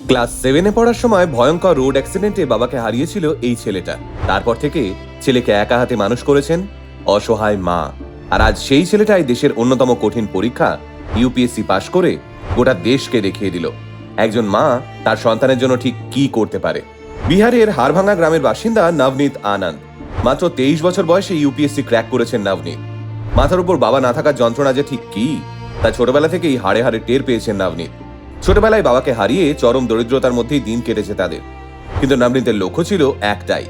Class সেভেনে পড়ার সময় ভয়ঙ্কর রোড অ্যাক্সিডেন্টে বাবাকে হারিয়েছিল এই ছেলেটা। তারপর থেকে ছেলেকে একা হাতে মানুষ করেছেন অসহায় মা। আর আজ সেই ছেলেটাই দেশের অন্যতম কঠিন পরীক্ষা ইউপিএসসি পাশ করে গোটা দেশকে দেখিয়ে দিল। একজন মা তার সন্তানের জন্য ঠিক কি করতে পারে। বিহারের হাড়ভাঙ্গা গ্রামের বাসিন্দা নবনীত আনন্দ। মাত্র তেইশ বছর বয়সে ইউপিএসসি ক্র্যাক করেছেন নবনীত। মাথার উপর বাবা না থাকার যন্ত্রণা যে ঠিক কি, তা ছোটবেলা থেকেই হাড়ে হাড়ে টের পেয়েছেন নবনীত। ছোটবেলায় বাবাকে হারিয়ে চরম দরিদ্রতার মধ্যেই দিন কেটেছে তাদের। কিন্তু নবনীতের লক্ষ্য ছিল একটাই,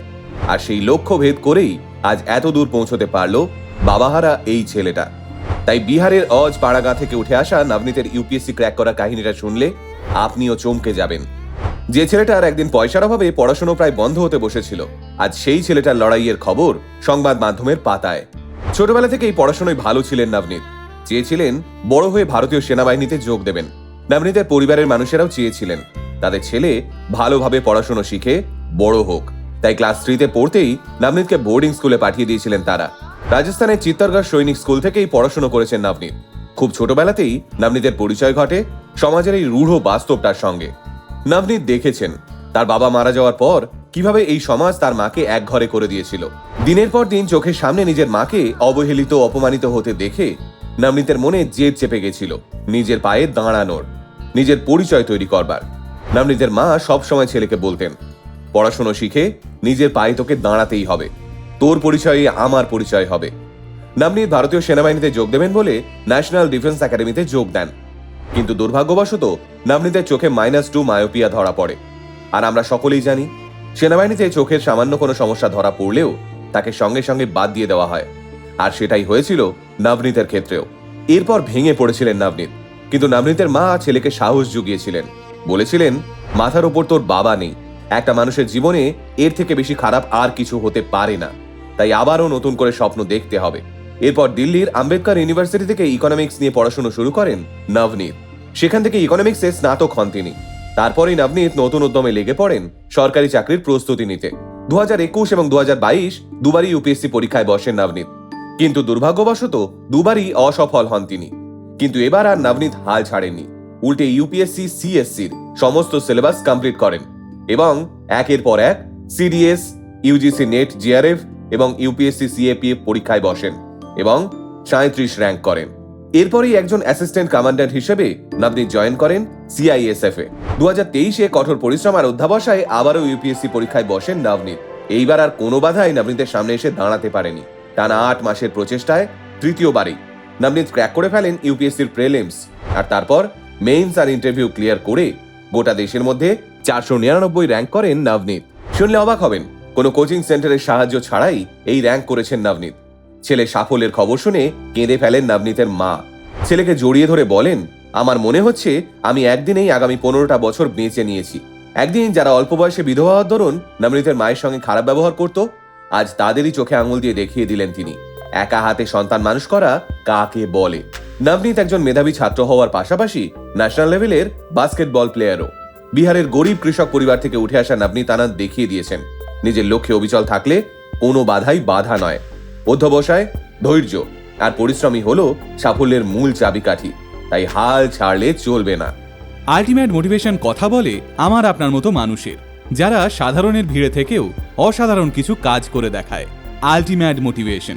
আর সেই লক্ষ্য ভেদ করেই আজ এত দূর পৌঁছতে পারল বাবাহারা এই ছেলেটা। তাই বিহারের অজ পাড়াগা থেকে উঠে আসা নবনীতের ইউপিএসসি ক্র্যাক করা কাহিনীটা শুনলে আপনিও চমকে যাবেন। যে ছেলেটার একদিন পয়সার অভাবে পড়াশোনা প্রায় বন্ধ হতে বসেছিল, আজ সেই ছেলেটার লড়াইয়ের খবর সংবাদ মাধ্যমের পাতায়। ছোটবেলা থেকেই পড়াশোনায় ভালো ছিলেন নবনীত চেয়েছিলেন বড় হয়ে ভারতীয় সেনাবাহিনীতে যোগ দেবেন। নবনীতের পরিবারের মানুষেরাও চেয়েছিলেন। তাদের ছেলে ভালোভাবে পড়াশুনো শিখে বড় হোক। তাই ক্লাস থ্রিতে পড়তেই নবনীতকে বোর্ডিং স্কুলে পাঠিয়ে দিয়েছিলেন তারা। রাজস্থানের চিত্তরগড় সৈনিক স্কুল থেকেই পড়াশোনা করেছেন নবনীত খুব ছোটবেলাতেই নবনীতের পরিচয় ঘটে সমাজের এই রূঢ় বাস্তবটার সঙ্গে। নবনীত দেখেছেন তার বাবা মারা যাওয়ার পর কীভাবে এই সমাজ তার মাকে এক ঘরে করে দিয়েছিল। দিনের পর দিন চোখের সামনে নিজের মাকে অবহেলিত অপমানিত হতে দেখে নবনীতের মনে জেদ চেপে গেছিল। নিজের পায়ে দাঁড়ানোর নিজের পরিচয় তৈরি করবার। নবনীতের মা সব সময় ছেলেকে বলতেন, পড়াশোনা শিখে নিজের পায়ে তোকে দাঁড়াতেই হবে। তোর পরিচয়ে আমার পরিচয় হবে। নবনীত ভারতীয় সেনাবাহিনীতে যোগ দেবেন বলে ন্যাশনাল ডিফেন্স একাডেমিতে যোগ দেন। কিন্তু দুর্ভাগ্যবশত নবনীতের চোখে মাইনাস টু মায়োপিয়া ধরা পড়ে। আর আমরা সকলেই জানি, সেনাবাহিনীতে চোখের সামান্য কোনো সমস্যা ধরা পড়লেও তাকে সঙ্গে সঙ্গে বাদ দিয়ে দেওয়া হয়। আর সেটাই হয়েছিল নবনীতের ক্ষেত্রেও। এরপর ভেঙে পড়েছিলেন নবনীত কিন্তু নবনীতের মা ছেলেকে সাহস জুগিয়েছিলেন। বলেছিলেন, মাথার উপর তোর বাবা নেই। একটা মানুষের জীবনে এর থেকে বেশি খারাপ আর কিছু হতে পারে না। তাই আবারও নতুন করে স্বপ্ন দেখতে হবে। এরপর দিল্লির আম্বেদকর ইউনিভার্সিটি থেকে ইকোনমিক্স নিয়ে পড়াশোনা শুরু করেন নবনীত। সেখান থেকে ইকোনমিক্সে স্নাতক হন তিনি। তারপরেই নবনীত নতুন উদ্যমে লেগে পড়েন সরকারি চাকরির প্রস্তুতি নিতে। দু একুশ এবং দু বাইশ দুবারই ইউপিএসসি পরীক্ষায় বসেন নবনীত। কিন্তু দুর্ভাগ্যবশত দুবারই অসফল হন তিনি। কিন্তু এবার আর নবনীত হাল ছাড়েননি। উল্টে ইউপিএসসি সিএসসির সমস্ত সিলেবাস কমপ্লিট করেন এবং একের পর এক সিডিএস ইউজিসি নেট জিআরএফ এবং ইউপিএসসি সিএপিএফ পরীক্ষায় বসেন এবং সাঁত্রিশ র্যাঙ্ক করেন। এরপরেই একজন অ্যাসিস্ট্যান্ট কমান্ডার হিসেবে নবনীত জয়েন করেন সিআইএসএফ এ। দু হাজার তেইশে কঠোর পরিশ্রম আর অধ্যাবসায় আবারও ইউপিএসসি পরীক্ষায় বসেন নবনীত। এইবার আর কোনো বাধাই নবনীতের সামনে এসে দাঁড়াতে পারেনি। টানা আট মাসের প্রচেষ্টায় তৃতীয়বারই নবনীত ক্র্যাক করে ফেলেন ইউপিএসসির প্রেলিমস আর তারপর মেইনস আর ইন্টারভিউ ক্লিয়ার করে গোটা দেশের মধ্যে চারশো নিরানব্বই র্যাঙ্ক করেন নবনীত শুনলে অবাক হবেন, কোনো কোচিং সেন্টারের সাহায্য ছাড়াই এই র্যাঙ্ক করেছেন নবনীত ছেলে সাফল্যের খবর শুনে কেঁদে ফেলেন নবনীতের মা। ছেলেকে জড়িয়ে ধরে বলেন, আমার মনে হচ্ছে আমি একদিনেই আগামী পনেরোটা বছর বেঁচে নিয়েছি। একদিন যারা অল্প বয়সে বিধবা হওয়ার দরুন নবনীতের মায়ের সঙ্গে খারাপ ব্যবহার করত, আজ তাদেরই চোখে আঙুল দিয়ে দেখিয়ে দিলেন তিনি। একা হাতে সন্তান মানুষ করা কাকে বলে? নবনীত একজন মেধাবী ছাত্র হওয়ার পাশাপাশি ন্যাশনাল লেভেলের বাস্কেটবল প্লেয়ারও বিহারের গরিব কৃষক পরিবার থেকে উঠে আসা নবনীত আনন্দ দেখিয়ে দিয়েছেন। নিজের লক্ষ্যে অবিচল থাকলে কোনো বাধাই বাধা নয়। অধ্যবসায়, ধৈর্য আর পরিশ্রমই হলো সাফল্যের মূল চাবিকাঠি। তাই হাল ছাড়লে চলবে না। আলটিমেট মোটিভেশন কথা বলে আমার আপনার মতো মানুষের। যারা সাধারণের ভিড়ে থেকেও অসাধারণ কিছু কাজ করে দেখায়। Ultimate motivation